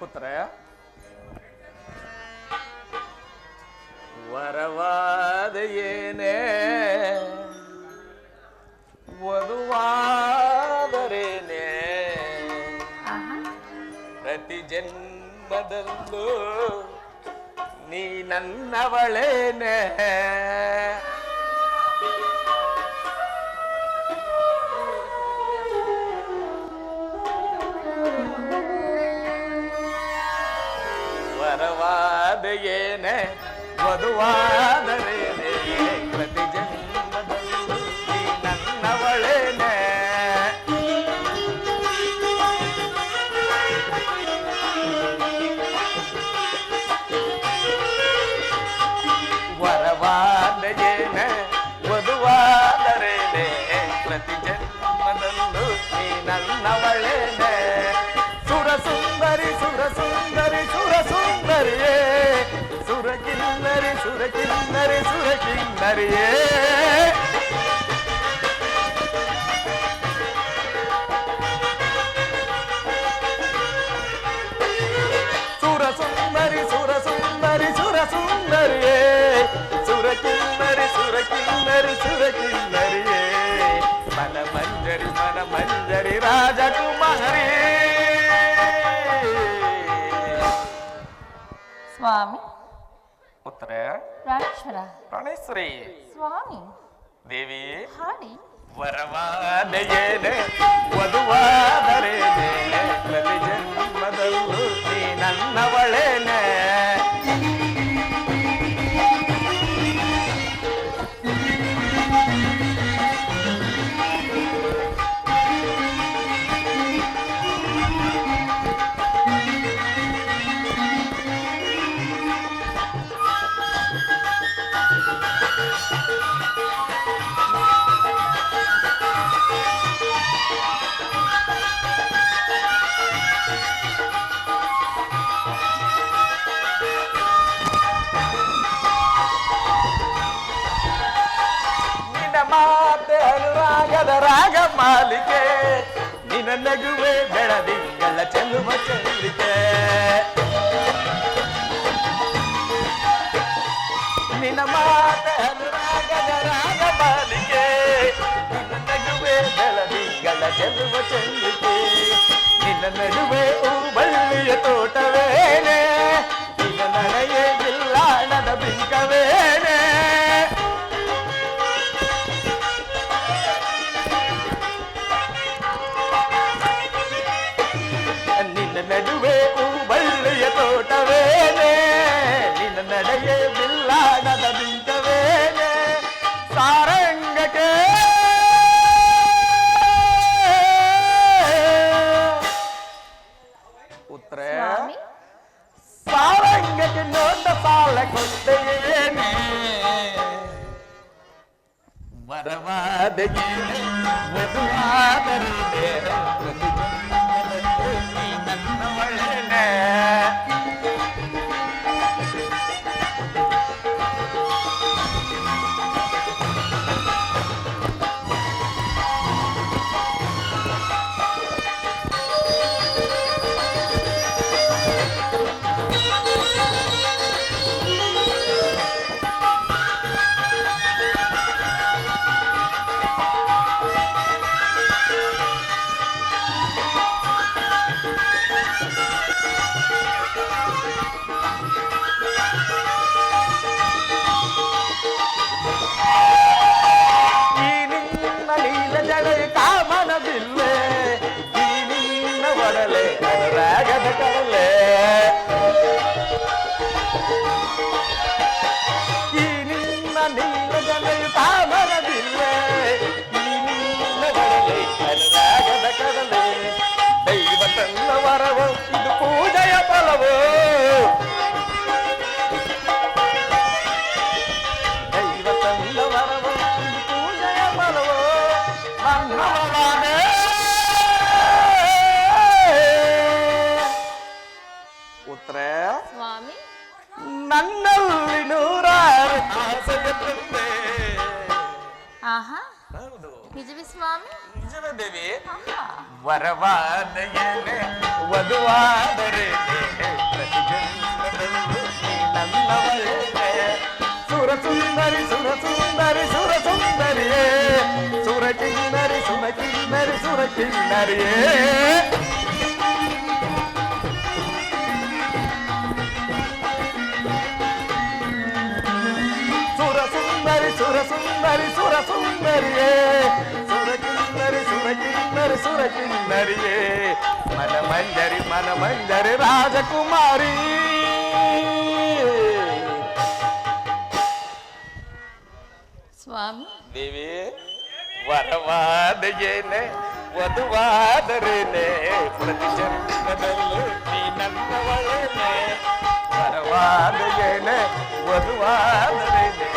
ಪುತ್ರೇ ವರವಾದ ಏನೇ ವಧುವಾದರೇನೇ ಪ್ರತಿ ಜನ್ಮದಲ್ಲೂ ನೀ ನನ್ನವಳೇನೇ. ವಧುವಾದರೇನೆ ಪ್ರತಿ ಜನ್ಮದಲ್ಲೂ ನೀ ನನ್ನವಳೇನೆ ವರವಾದಯೇನ ವಧುವಾದರೇನೆ ಪ್ರತಿ ಜನ್ಮದಲ್ಲೂ ನೀ ನನ್ನವಳೇನೆ சுரகிண்ணறு சுரகிண்ணறியே சுரசுந்தரி சுரசுந்தரி சுரசுந்தரியே. சுரகிண்ணறு சுரகிண்ணறு சுரகிண்ணறியே மன மஞ்சரி மன மஞ்சரி ராஜகுமாரியே சுவாமி. ಪುತ್ರ. ಪ್ರಾಣೇಶ್ವರ ಪ್ರಾಣೇಶ್ವರಿ ಸ್ವಾಮಿ. ದೇವಿ. ಹಾಡಿ. ವರವಾದಯೇನೆ ವಧುವಾದರೇನೆ ಪ್ರತಿ ಜನ್ಮದಲ್ಲೂ ನೀ ನನ್ನವಳೇನೆ. ರಾಗ ಮಾಲಿಕೆ ನಿನ್ನ ನಗುವೆ ಬೆಳದಿಂಗಳ ಚೆಲ್ಲುವ ಚಂದ್ರಿಕೆ ನಿನ್ನ ಮಾತೆ ಅನುರಾಗದ ರಾಗ ಮಾಲಿಕೆ ನಿನ್ನ ನಗುವೆ ಬೆಳದಿಂಗಳ ಚೆಲ್ಲುವ ಚಂದ್ರಿಕೆ ನಿನ್ನ ನಡುವೆ ಹೂಬಳ್ಳಿಯ ತೋಟವೇನೆ ನಿನ್ನ ನಡೆಯೇ ಬಿಲ್ಲಾಣದ ಬಿಂಕವೇನೆ With yeah, yeah, yeah, yeah, yeah, கடலே கனராகத கடலே విజయస్వామి విజయదేవి వరవాదయనే వధువాదరే సురసుందరి సురసుందరి సురసుందరియే సురకిన్నరి సురకిన్నరి సురకిన్నరియే సుందరియే మన మంజరి మన మంజరి రాజకుమారి స్వామి దేవి వరవాదయేనే వధువాదరేనే ప్రతి జన్మదల్లు నీ నన్నవళనే వరవాదయేనే వధువాదరేనే